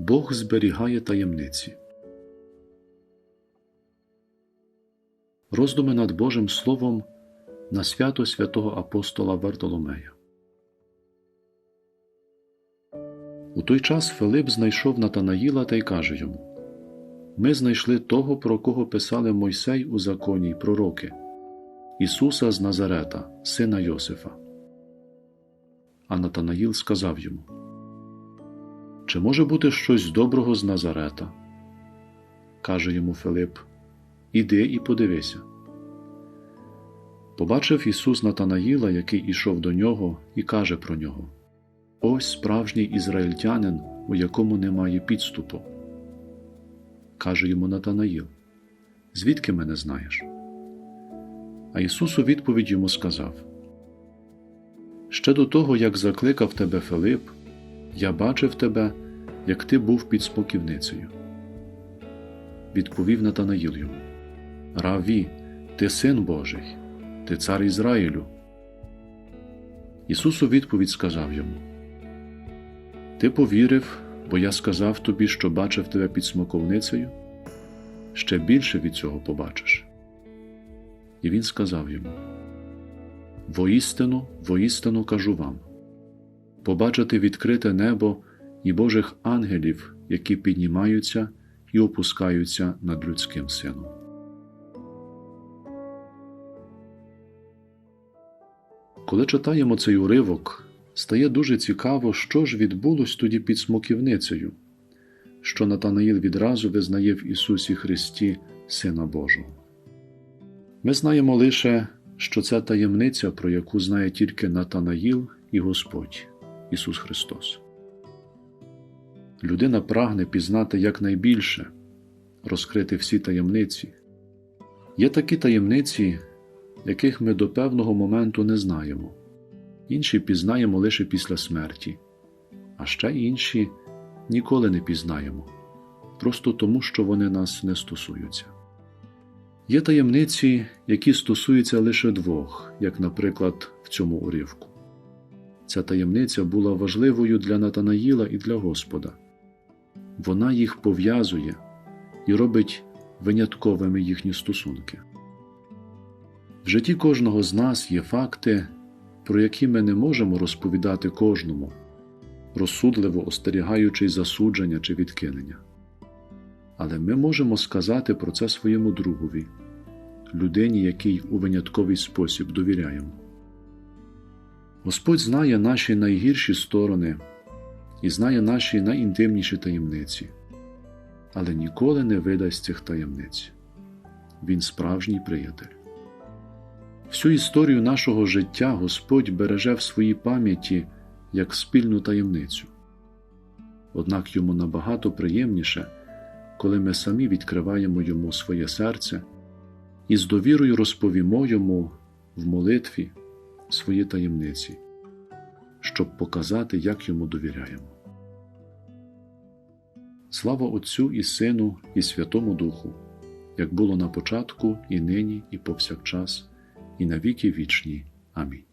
Бог зберігає таємниці. Роздуми над Божим Словом на свято святого апостола Вартоломея. У той час Филип знайшов Натанаїла та й каже йому Ми знайшли того, про кого писали Мойсей у законі й пророки, Ісуса з Назарета, сина Йосифа. А Натанаїл сказав йому Чи може бути щось доброго з Назарета? Каже йому Филип Іди і подивися. Побачив Ісус Натанаїла, який ішов до нього, і каже про нього Ось справжній ізраїльтянин, у якому немає підступу. Каже йому Натанаїл Звідки мене знаєш? А Ісус у відповідь йому сказав Ще до того, як закликав тебе Филип, я бачив тебе, як ти був під споківницею. Відповів Натанаїл йому Раві, ти син Божий, ти цар Ізраїлю. Ісус у відповідь сказав йому Ти повірив, бо я сказав тобі, що бачив тебе під смоковницею? Ще більше від цього побачиш. І він сказав йому Воістину, воістину кажу вам побачити відкрите небо і Божих ангелів, які піднімаються і опускаються над людським сином. Коли читаємо цей уривок, стає дуже цікаво, що ж відбулось тоді під смоківницею, що Натанаїл відразу визнає в Ісусі Христі Сина Божого. Ми знаємо лише, що це таємниця, про яку знає тільки Натанаїл і Господь Ісус Христос. Людина прагне пізнати якнайбільше, розкрити всі таємниці. Є такі таємниці, яких ми до певного моменту не знаємо, інші пізнаємо лише після смерті, а ще інші ніколи не пізнаємо, просто тому, що вони нас не стосуються. Є таємниці, які стосуються лише двох, як, наприклад, в цьому уривку. Ця таємниця була важливою для Натанаїла і для Господа. Вона їх пов'язує і робить винятковими їхні стосунки. В житті кожного з нас є факти, про які ми не можемо розповідати кожному, розсудливо остерігаючи засудження чи відкинення. Але ми можемо сказати про це своєму другові, людині, якій у винятковий спосіб довіряємо. Господь знає наші найгірші сторони і знає наші найінтимніші таємниці, але ніколи не видасть цих таємниць. Він справжній приятель. Всю історію нашого життя Господь береже в своїй пам'яті як спільну таємницю. Однак йому набагато приємніше, коли ми самі відкриваємо йому своє серце і з довірою розповімо йому в молитві свої таємниці, щоб показати, як йому довіряємо. Слава Отцю і Сину, і Святому Духу, як було на початку, і нині, і повсякчас, і на віки вічні. Амінь.